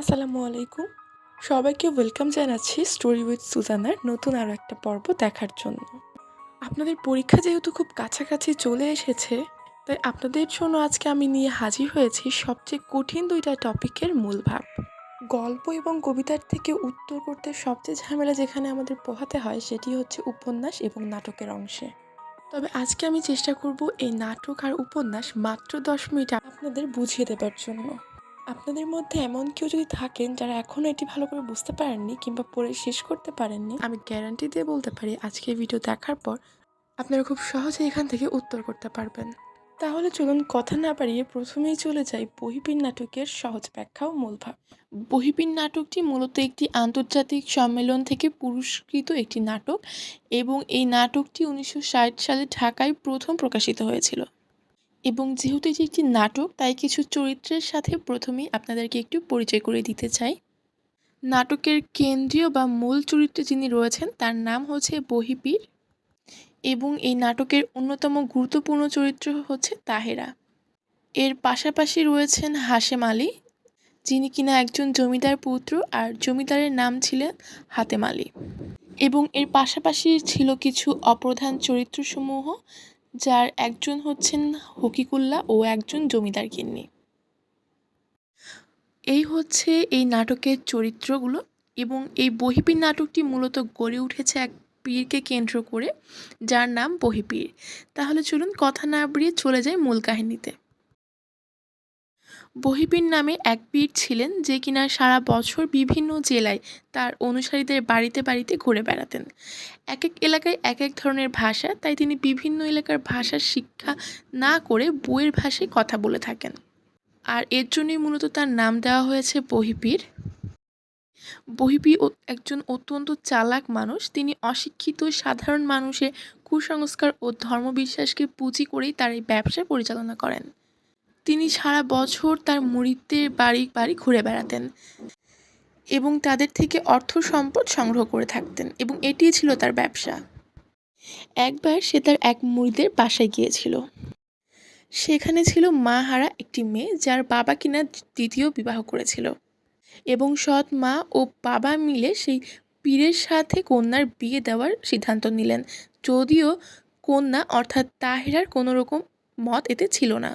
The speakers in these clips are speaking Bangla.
আসসালামু আলাইকুম। সবাইকে ওয়েলকাম জানাচ্ছি স্টোরি উইথ সুজানার নতুন আরও একটা পর্ব দেখার জন্য। আপনাদের পরীক্ষা যেহেতু খুব কাছাকাছি চলে এসেছে, তাই আপনাদের জন্য আজকে আমি নিয়ে হাজির হয়েছি সবচেয়ে কঠিন দুইটা টপিকের মূল ভাব। গল্প এবং কবিতার থেকে উত্তর করতে সবচেয়ে ঝামেলা যেখানে আমাদের পোহাতে হয় সেটি হচ্ছে উপন্যাস এবং নাটকের অংশে। তবে আজকে আমি চেষ্টা করব এই নাটক আর উপন্যাস মাত্র দশ মিনিট আপনাদের বুঝিয়ে দেবার জন্য। আপনাদের মধ্যে এমন কেউ যদি থাকেন যারা এখনও এটি ভালো করে বুঝতে পারেননি কিংবা পড়ে শেষ করতে পারেননি, আমি গ্যারান্টি দিয়ে বলতে পারি আজকে ভিডিও দেখার পর আপনারা খুব সহজে এখান থেকে উত্তর করতে পারবেন। তাহলে চলুন কথা না বাড়িয়ে প্রথমেই চলে যাই বহিপিন নাটকের সহজ ব্যাখ্যা ও মূল ভাব বহিপিন নাটকটি মূলত একটি আন্তর্জাতিক সম্মেলন থেকে পুরস্কৃত একটি নাটক এবং এই নাটকটি উনিশশো ষাট সালে ঢাকায় প্রথম প্রকাশিত হয়েছিল। এবং যেহেতু এটি একটি নাটক, তাই কিছু চরিত্রের সাথে প্রথমেই আপনাদেরকে একটু পরিচয় করে দিতে চাই। নাটকের কেন্দ্রীয় বা মূল চরিত্রে যিনি রয়েছেন, তার নাম হচ্ছে বহিপীর এবং এই নাটকের অন্যতম গুরুত্বপূর্ণ চরিত্র হচ্ছে তাহেরা। এর পাশাপাশি রয়েছেন হাশেম আলী, যিনি কিনা একজন জমিদার পুত্র আর জমিদারের নাম ছিলেন হাতেম আলী। এবং এর পাশাপাশি ছিল কিছু অপ্রধান চরিত্রসমূহ যার একজন হচ্ছেন হকিকুল্লা ও একজন জমিদার কিন্নি এই হচ্ছে এই নাটকের চরিত্রগুলো এবং এই বহিপীর নাটকটি মূলত গড়ে উঠেছে এক পীরকে কেন্দ্র করে, যার নাম বহিপীর। তাহলে চলুন কথা না বাড়িয়ে চলে যাই মূল কাহিনীতে। বহিপীর নামে এক পীর ছিলেন যে কিনা সারা বছর বিভিন্ন জেলায় তার অনুসারীদের বাড়িতে বাড়িতে ঘুরে বেড়াতেন। এক এক এলাকায় এক এক ধরনের ভাষা, তাই তিনি বিভিন্ন এলাকার ভাষার শিক্ষা না করে বইয়ের ভাষায় কথা বলে থাকেন। আর এর জন্যই মূলত তার নাম দেওয়া হয়েছে বহিপীর বহিপি একজন অত্যন্ত চালাক মানুষ। তিনি অশিক্ষিত, সাধারণ মানুষের কুসংস্কার ও ধর্মবিশ্বাসকে পুঁজি করেই তার এই ব্যবসা পরিচালনা করেন। তিনি সারা বছর তার মুরিদদের বাড়ি বাড়ি ঘুরে বেড়াতেন এবং তাদের থেকে অর্থ সম্পদ সংগ্রহ করে থাকতেন এবং এটিই ছিল তার ব্যবসা। একবার সে তার এক মুরিদের বাসায় গিয়েছিল। সেখানে ছিল মা হারা একটি মেয়ে যার বাবা কিনা দ্বিতীয় বিবাহ করেছিল এবং সৎ মা ও বাবা মিলে সেই পীরের সাথে কন্যার বিয়ে দেওয়ার সিদ্ধান্ত নিলেন। যদিও কন্যা অর্থাৎ তাহেরার কোনো রকম মত এতে ছিল না।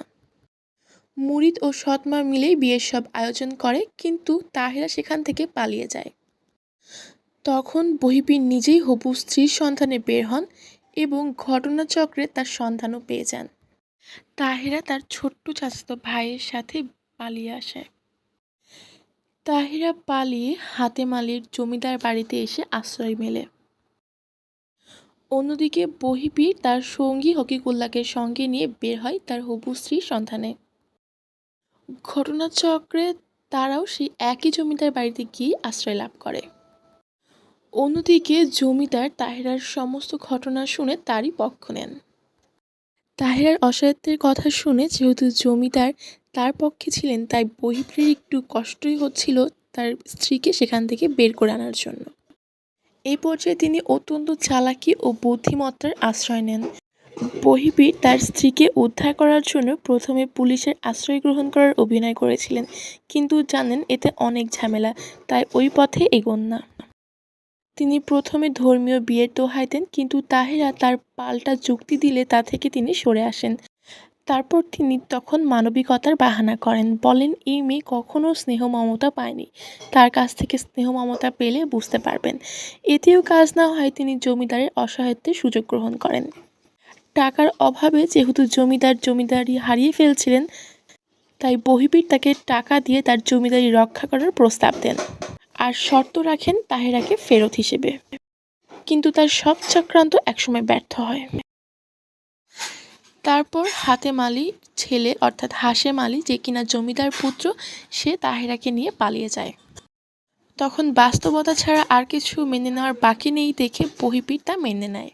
মুরিদ ও সৎমা মিলেই বিয়ের সব আয়োজন করে, কিন্তু তাহেরা সেখান থেকে পালিয়ে যায়। তখন বহিপীর নিজেই হবু স্ত্রীর সন্ধানে বের হন এবং ঘটনাচক্রে তার সন্ধানও পেয়ে যান। তাহেরা তার ছোট্ট চাচাতো ভাইয়ের সাথে পালিয়ে আসে। তাহেরা পালিয়ে হাতেম আলীর জমিদার বাড়িতে এসে আশ্রয় মেলে। অন্যদিকে বহিপীর তার সঙ্গী হকিকুল্লাকে সঙ্গে নিয়ে বের হয় তার হবু স্ত্রীর সন্ধানে। ঘটনাচক্রে তারাও সেই একই জমিদার বাড়িতে গিয়ে আশ্রয় লাভ করে। অন্যদিকে জমিদার তাহেরার সমস্ত ঘটনা শুনে তারই পক্ষ নেন। তাহেরার অসহায়ত্বের কথা শুনে যেহেতু জমিদার তার পক্ষে ছিলেন, তাই বহিপ্রের একটু কষ্টই হচ্ছিল তার স্ত্রীকে সেখান থেকে বের করে আনার জন্য। এই পর্যায়ে তিনি অত্যন্ত চালাকি ও বুদ্ধিমত্তার আশ্রয় নেন। বহিবীর তার স্ত্রীকে উদ্ধার করার জন্য প্রথমে পুলিশের আশ্রয় গ্রহণ করার অভিনয় করেছিলেন। কিন্তু জানেন, এতে অনেক ঝামেলা, তাই ওই পথে এগোন না। তিনি প্রথমে ধর্মীয় বিয়ের দোহাই দেন, কিন্তু তাহেরা তার পাল্টা যুক্তি দিলে তা থেকে তিনি সরে আসেন। তারপর তিনি তখন মানবিকতার বাহানা করেন। বলেন, এই মেয়ে কখনও স্নেহ মমতা পায়নি। তার কাছ থেকে স্নেহ মমতা পেলে বুঝতে পারবেন। এতেও কাজ না হয় তিনি জমিদারের অসহায়ত্বের সুযোগ গ্রহণ করেন। টাকার অভাবে যেহেতু জমিদার জমিদারি হারিয়ে ফেলছিলেন, তাই বহিবীর তাকে টাকা দিয়ে তার জমিদারি রক্ষা করার প্রস্তাব দেন। আর শর্ত রাখেন তাহেরাকে ফেরত হিসেবে। কিন্তু তার সব চক্রান্ত একসময় ব্যর্থ হয়। তারপর হাতেম আলী ছেলে, অর্থাৎ হাশেম আলী যে কিনা জমিদার পুত্র, সে তাহেরাকে নিয়ে পালিয়ে যায়। তখন বাস্তবতা ছাড়া আর কিছু মেনে নেওয়ার বাকি নেই দেখে বহিপীর তা মেনে নেয়।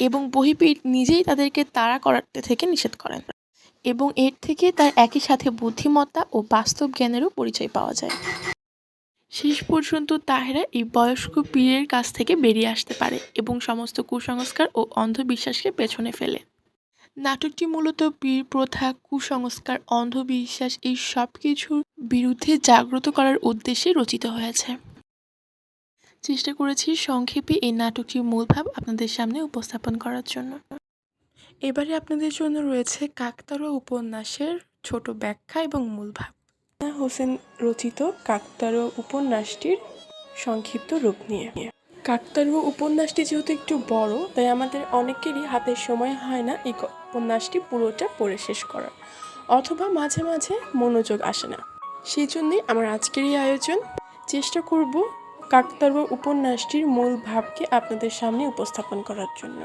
এবং বহিপীর নিজেই তাদেরকে তাড়া করাতে থেকে নিষেধ করেন এবং এর থেকে তার একই সাথে বুদ্ধিমত্তা ও বাস্তব জ্ঞানেরও পরিচয় পাওয়া যায়। শেষ পর্যন্ত তাহেরা এই বয়স্ক পীরের কাছ থেকে বেরিয়ে আসতে পারে এবং সমস্ত কুসংস্কার ও অন্ধবিশ্বাসকে পেছনে ফেলে। নাটকটি মূলত পীর প্রথা, কুসংস্কার, অন্ধবিশ্বাস এই সব কিছুর বিরুদ্ধে জাগ্রত করার উদ্দেশ্যে রচিত হয়েছে। চেষ্টা করেছি সংক্ষেপে এই নাটকটির মূল ভাব আপনাদের সামনে উপস্থাপন করার জন্য। এবারে আপনাদের জন্য রয়েছে কাকতাড়ুয়া উপন্যাসের ছোট ব্যাখ্যা এবং মূল ভাব। হোসেন রচিত কাকতাড়ুয়া উপন্যাসটির সংক্ষিপ্ত রূপ নিয়ে। কাকতাড়ুয়া উপন্যাসটি যেহেতু একটু বড় তাই আমাদের অনেকেরই হাতে সময় হয় না এই উপন্যাসটি পুরোটা পড়ে শেষ করার অথবা মাঝে মাঝে মনোযোগ আসে না। সেই জন্যই আমার আজকের এই আয়োজন। চেষ্টা করব কাকতাড়ুয়া উপন্যাসটির মূল ভাবকে আপনাদের সামনে উপস্থাপন করার জন্য।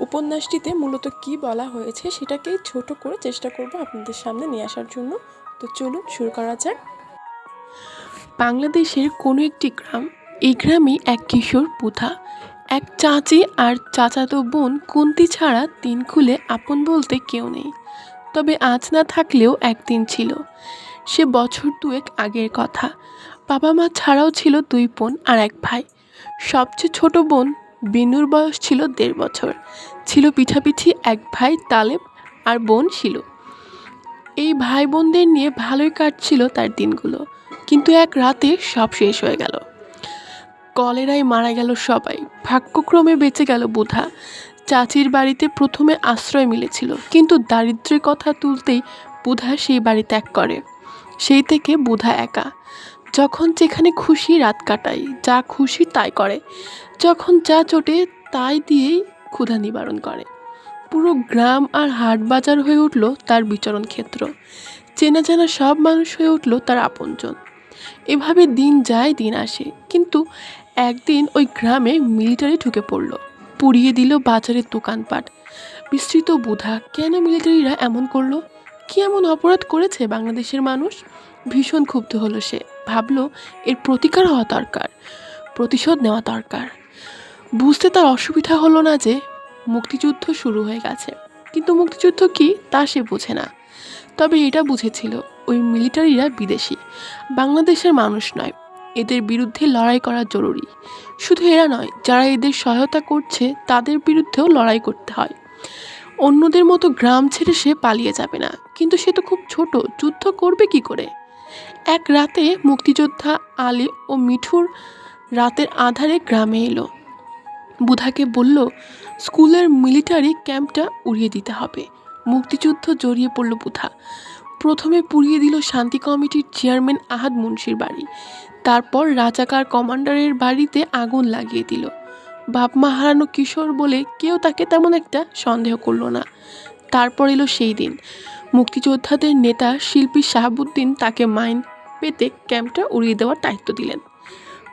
উপন্যাসটিতে মূলত কি বলা হয়েছে সেটাকেই ছোট করে চেষ্টা করব আপনাদের সামনে নিয়ে আসার জন্য। তো চলুন শুরু করা যাক। বাংলাদেশের কোনো একটি গ্রাম, এই গ্রামে এক কিশোর পুথা এক চাচি আর চাচাতো বোন কুন্তি ছাড়া তিন খুলে আপন বলতে কেউ নেই। তবে আজ না থাকলেও একদিন ছিল। সে বছর দুয়েক আগের কথা। বাবা মা ছাড়াও ছিল দুই বোন আর এক ভাই। সবচেয়ে ছোট বোন বিনুর বয়স ছিল দেড় বছর। ছিল পিঠাপিঠি এক ভাই তালেব আর বোন ছিল এই ভাই বোনদের নিয়ে ভালোই কাটছিল তার দিনগুলো। কিন্তু এক রাতে সব শেষ হয়ে গেল। কলেরায় মারা গেল সবাই। ভাগ্যক্রমে বেঁচে গেল বুধা। চাচির বাড়িতে প্রথমে আশ্রয় মিলেছিল। কিন্তু দারিদ্র্যের কথা তুলতেই বুধা সেই বাড়ি ত্যাগ করে। সেই থেকে বুধা একা। যখন যেখানে খুশি রাত কাটায়, যা খুশি তাই করে। যখন যা চটে তাই দিয়েই ক্ষুধা নিবারণ করে। পুরো গ্রাম আর হাট বাজার হয়ে উঠল তার বিচরণ ক্ষেত্র। চেনা জানা সব মানুষ হয়ে উঠল তার আপনজন। এভাবে দিন যায়, দিন আসে। কিন্তু একদিন ওই গ্রামে মিলিটারি ঢুকে পড়ল। পুড়িয়ে দিল বাজারের দোকানপাট। বিস্তৃত বুধা, কেন মিলিটারিরা এমন করল? কি এমন অপরাধ করেছে বাংলাদেশের মানুষ? ভীষণ ক্ষুব্ধ হলো সে। ভাবলো, এর প্রতিকার হওয়া দরকার, প্রতিশোধ নেওয়া দরকার। বুঝতে তার অসুবিধা হলো না যে, মুক্তিযুদ্ধ শুরু হয়ে গেছে। কিন্তু মুক্তিযুদ্ধ কি, তা সে বোঝে না। তবে এটা বুঝেছিল, ওই মিলিটারিরা বিদেশি, বাংলাদেশের মানুষ নয়। এদের বিরুদ্ধে লড়াই করা জরুরি। শুধু এরা নয়, যারা এদের সহায়তা করছে, তাদের বিরুদ্ধেও লড়াই করতে হয়। অন্যদের মতো গ্রাম ছেড়ে সে পালিয়ে যাবে না। কিন্তু সে তো খুব ছোট, যুদ্ধ করবে কি করে? এক রাতে মুক্তিযোদ্ধা আলী ও মিঠুর রাতের আধারে গ্রামে এলো। বুধাকে বলল, স্কুলের মিলিটারি ক্যাম্পটা উড়িয়ে দিতে হবে। মুক্তিযুদ্ধ জড়িয়ে পড়ল বুধা। প্রথমে পুড়িয়ে দিল শান্তি কমিটির চেয়ারম্যান আহাদ মুন্সির বাড়ি। তারপর রাজাকার কমান্ডারের বাড়িতে আগুন লাগিয়ে দিল। বাপ মা হারানো কিশোর বলে কেউ তাকে তেমন একটা সন্দেহ করল না। তারপর এলো সেই দিন। মুক্তিযোদ্ধাদের নেতা শিল্পী শাহাবুদ্দিন তাকে মাইন পেতে ক্যাম্পটা উড়িয়ে দেওয়ার দায়িত্ব দিলেন।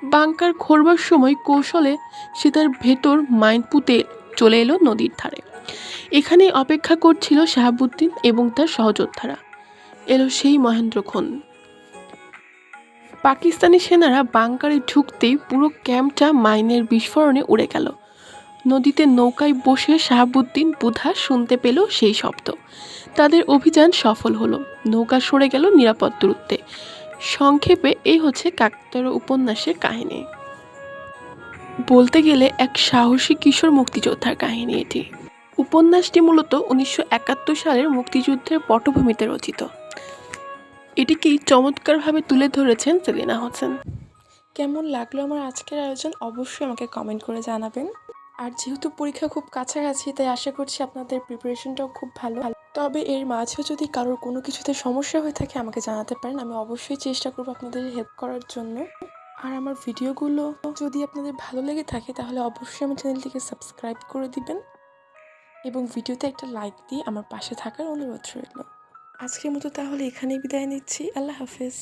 বাংকার খোরবার সময় কৌশলে সে তার ভেতর মাইন পুঁতে চলে এলো নদীর ধারে। এখানে অপেক্ষা করছিল শাহাবুদ্দিন এবং তার সহযোদ্ধারা। এলো সেই মহেন্দ্রক্ষণ পাকিস্তানি সেনারা বাংকারে ঢুকতেই পুরো ক্যাম্পটা মাইনের বিস্ফোরণে উড়ে গেল। নদীতে নৌকায় বসে শাহাবুদ্দিন বুধা শুনতে পেল সেই শব্দ। তাদের অভিযান সফল হলো। নৌকা সরে গেল নিরাপদ দূরত্বে। সংক্ষেপে এই হচ্ছে কাকতারা উপন্যাসের কাহিনী। বলতে গেলে এক সাহসী কিশোর মুক্তিযোদ্ধার কাহিনী এটি। উপন্যাসটি মূলত উনিশশো একাত্তর সালের মুক্তিযুদ্ধের পটভূমিতে রচিত। এটিকেই চমৎকারভাবে তুলে ধরেছেন সেলিনা হোসেন। কেমন লাগল আমার আজকের আয়োজন? অবশ্যই আমাকে কমেন্ট করে জানাবেন। আর যেহেতু পরীক্ষা খুব কাছাকাছি, তাই আশা করছি আপনাদের প্রিপারেশনটাও খুব ভালো। তবে এর মাঝেও যদি কারোর কোনো কিছুতে সমস্যা হয়ে থাকে, আমাকে জানাতে পারেন। আমি অবশ্যই চেষ্টা করব আপনাদের হেল্প করার জন্য। আর আমার ভিডিওগুলো যদি আপনাদের ভালো লেগে থাকে, তাহলে অবশ্যই আমার চ্যানেলটিকে সাবস্ক্রাইব করে দিবেন। এবং ভিডিওতে একটা লাইক দিয়ে আমার পাশে থাকার অনুরোধ রইল। আজকের মতো তাহলে এখানেই বিদায় নিচ্ছি। আল্লাহ হাফেজ।